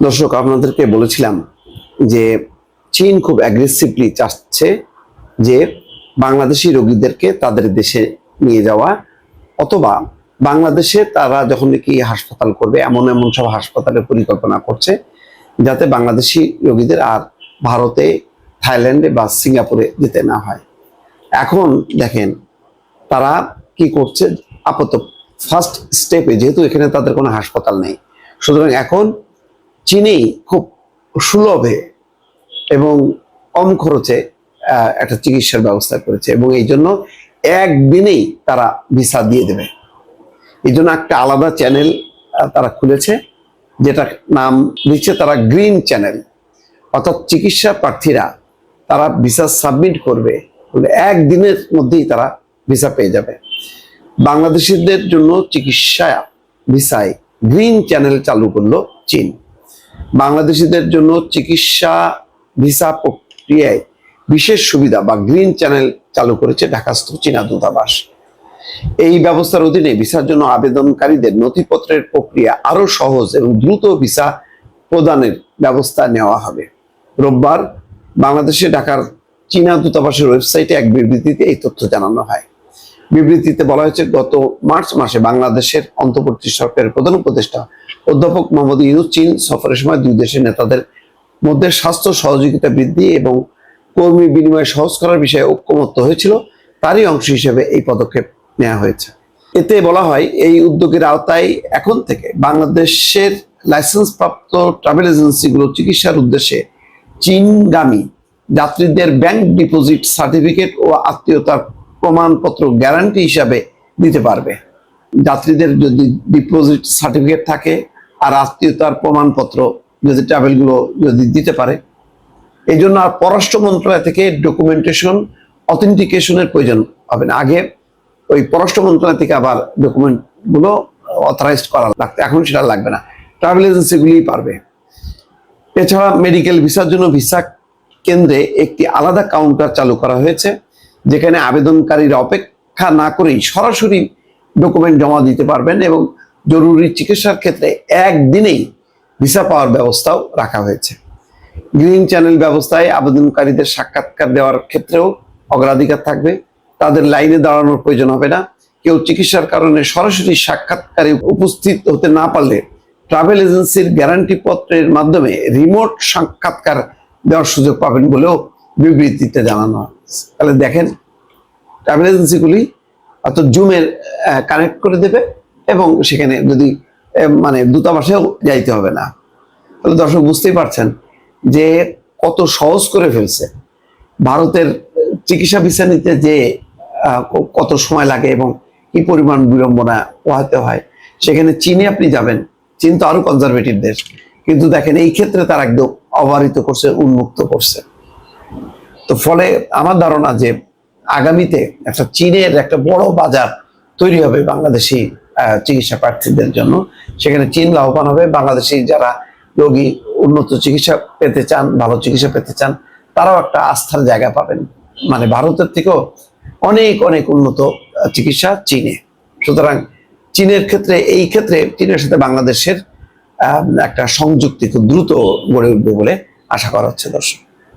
দর্শক, আপনাদেরকে বলেছিলাম যে চীন খুব অ্যাগ্রেসিভলি চাচ্ছে যে বাংলাদেশি রোগীদেরকে তাদের দেশে নিয়ে যাওয়া অথবা বাংলাদেশে তারা যখন নাকি হাসপাতাল করবে, এমন এমন সব হাসপাতালের পরিকল্পনা করছে যাতে বাংলাদেশি রোগীদের আর ভারতে, থাইল্যান্ডে বা সিঙ্গাপুরে যেতে না হয়। এখন দেখেন তারা কি করছে, আপাতত ফার্স্ট স্টেপে যেহেতু এখানে তাদের কোনো হাসপাতাল নেই। সুতরাং এখন চীনেই খুব সুলভে এবং কম খরচে একটা চিকিৎসার ব্যবস্থা করেছে এবং এই জন্য একদিনেই তারা ভিসা দিয়ে দেবে। এই জন্য একটা আলাদা চ্যানেল তারা খুলেছে যেটা নাম দিচ্ছে তারা গ্রিন চ্যানেল। অর্থাৎ চিকিৎসা প্রার্থীরা তারা ভিসা সাবমিট করবে একদিনের মধ্যেই তারা ভিসা পেয়ে যাবে। বাংলাদেশিদের জন্য চিকিৎসা ভিসায় গ্রিন চ্যানেল চালু করল চীন। বাংলাদেশিদের জন্য চিকিৎসা ভিসা প্রক্রিয়ায় বিশেষ সুবিধা বা গ্রিন চ্যানেল চালু করেছে ঢাকাস্থ চীনা দূতাবাস। এই ব্যবস্থার অধীনে ভিসার জন্য আবেদনকারীদের নথিপত্রের প্রক্রিয়া আরও সহজ এবং দ্রুত ভিসা প্রদানের ব্যবস্থা নেওয়া হবে। রোববার বাংলাদেশে ঢাকার চীনা দূতাবাসের ওয়েবসাইটে এক বিবৃতিতে এই তথ্য জানানো হয়। বিবৃতিতে বলা হয়েছে, গত মার্চ মাসে বাংলাদেশের অন্তর্বর্তী সরকারের প্রধান উপদেষ্টা অধ্যাপক মোহাম্মদ ইউনুস চীন সফরের সময় দুই দেশের নেতাদের মধ্যে স্বাস্থ্য সহযোগিতা বৃদ্ধি এবং কর্মী বিনিময় সহজ করার বিষয়ে ঐক্যমত্য হয়েছিল, তারই অংশ হিসেবে এই পদক্ষেপ নেওয়া হয়েছে। এতে বলা হয়, এই উদ্যোগের আওতায় এখন থেকে বাংলাদেশের লাইসেন্স প্রাপ্ত ট্রাভেল এজেন্সিগুলো চিকিৎসার উদ্দেশ্যে চীনগামী যাত্রীদের ব্যাংক ডিপোজিট সার্টিফিকেট ও আত্মীয়তার প্রমাণপত্র গ্যারান্টি হিসাবে দিতে পারবে। যাত্রীদের যদি ডিপোজিট সার্টিফিকেট থাকে আর আত্মীয়তার প্রমাণপত্র যদি ট্রাভেলগুলো যদি দিতে পারে। এই জন্য আর পররাষ্ট্র মন্ত্রণালয় থেকে ডকুমেন্টেশন অথেন্টিকেশনের প্রয়োজন হবে না। আগে ওই পররাষ্ট্র মন্ত্রণালয় থেকে আবার ডকুমেন্টগুলো অথরাইজ করা লাগতো। এখন সেটা লাগবে না। ট্রাভেল এজেন্সিগুলিই পারবে। এছাড়া মেডিকেল ভিসার জন্য ভিসা কেন্দ্রে একটি আলাদা কাউন্টার চালু করা হয়েছে। যেখানে আবেদনকারীরা অপেক্ষা না করেই সরাসরি ডকুমেন্ট জমা দিতে পারবেন এবং জরুরি চিকিৎসার ক্ষেত্রে একদিনেই ভিসা পাওয়ার ব্যবস্থাও রাখা হয়েছে। গ্রিন চ্যানেল ব্যবস্থায় আবেদনকারীদের সাক্ষাৎকার দেওয়ার ক্ষেত্রেও অগ্রাধিকার থাকবে। তাদের লাইনে দাঁড়ানোর প্রয়োজন হবে না। কেউ চিকিৎসার কারণে সরাসরি সাক্ষাৎকারে উপস্থিত হতে না পারলে ট্রাভেল এজেন্সির গ্যারান্টি পত্রের মাধ্যমে রিমোট সাক্ষাৎকার দেওয়ার সুযোগ পাবেন বলেও বিবৃতিতে জানানো হয়। তাহলে দেখেন, ট্রাভেল এজেন্সিগুলি অর্থাৎ জুমের কানেক্ট করে দেবে এবং সেখানে যদি মানে দূতাবাসেও যাইতে হবে না। তাহলে দর্শক বুঝতেই পারছেন যে কত সহজ করে ফেলছে। ভারতের চিকিৎসা ভিসা নিতে যে কত সময় লাগে এবং কি পরিমাণ বিড়ম্বনা পোহাতে হয়, সেখানে চীনে আপনি যাবেন। চীন তো আরও কনজারভেটিভ দেশ। কিন্তু দেখেন, এই ক্ষেত্রে তারা একদম অবারিত করছে, উন্মুক্ত করছে। তো ফলে আমার ধারণা যে আগামীতে একটা চীনের একটা বড় বাজার তৈরি হবে বাংলাদেশি চিকিৎসা প্রার্থীদের জন্য। সেখানে চীন লাভবান হবে। বাংলাদেশি যারা রোগী, উন্নত চিকিৎসা পেতে চান, ভালো চিকিৎসা পেতে চান, তারাও একটা আস্থার জায়গা পাবেন। মানে ভারতের থেকেও অনেক অনেক উন্নত চিকিৎসা চীনে। সুতরাং চীনের ক্ষেত্রে, এই ক্ষেত্রে চীনের সাথে বাংলাদেশের একটা সংযুক্তি খুব দ্রুত গড়ে উঠবে বলে আশা করা হচ্ছে দর্শক।